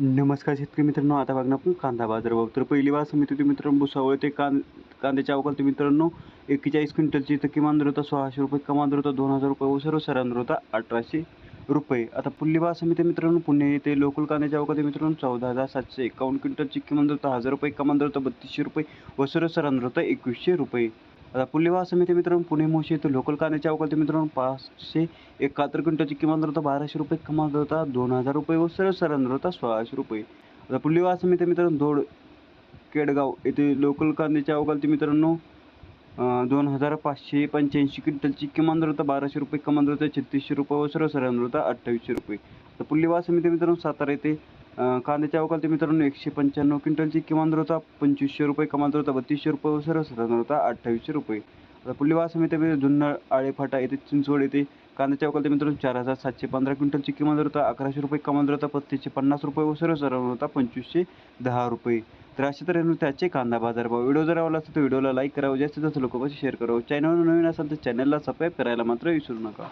नमस्कार शेतकरी मित्रांनो आता बघणार आपण कांदा बाजार भाव. तर पहिली बार समिती होती मित्रांनो भुसावळ ते कां कांद्याच्या अवकाल मित्रांनो एक्केचाळीस क्विंटलची तर किमान दर होता सोळाशे रुपये कमान दर होता दोन हजार रुपये व सर्व सरांदर होता अठराशे रुपये. आता पुल्ली बाजार समिती मित्रांनो पुणे येथे लोकल कांद्याच्या अवकाल मित्रांनो चौदा हजार सातशे एकावन्न क्विंटलची किमान दर होता हजार रुपये कमान दर होता बत्तीसशे रुपये व सर्व सरांदर होता एकवीसशे रुपये. आता पुल्ली समिती मित्रांनो पुणे मोशी येथे लोकल कांद्याची अवकाल मित्रांनो पाचशे एकाहत्तर क्विंटलची किमान दर होता बाराशे रुपये कमाल दर होता दोन हजार रुपये व सरळ सरांदर होता सोळाशे रुपये. आता पुढली समिती मित्रांनो धोड केडगाव येथे लोकल कांद्याची अवकालती मित्रांनो दोन हजार पाचशे पंच्याऐंशी क्विंटलची किमान दर होता बाराशे रुपये कमाल दर होता छत्तीसशे रुपये व सरळ सरांदर होता अठ्ठावीसशे रुपये. तर पुल्ली समिती मित्रांनो सातारा येथे कांद्याच्या अवकालती मित्रांनो एकशे पंच्याण्णव क्विंटलची. किमान दर होता पंचवीसशे रुपये कमाल दर होता बत्तीसशे रुपये व सर्व होता अठ्ठावीसशे रुपये. आता पुढली वास समिती जुन्नर म्हणजे आळेफाटा येथे चिंचवड येथे कांद्याच्या अवकालती मित्रांनो चार हजार सातशे पंधरा क्विंटलची. किमान दर होता अकराशे रुपये कमाल दर होता पस्तीसशे पन्नास रुपये व सर्व होता पंचवीसशे दहा रुपये. तर अशा तऱ्हेने त्याचे कांदा बाजार भाव व्हिडिओ जर आवडला असेल तर व्हिडिओला लाईक करावं जास्तीत जास्त लोकांपाशी शेअर करावं. चॅनलवर नवीन असाल तर चॅनलला सबस्क्राईब करायला मात्र विसरू नका.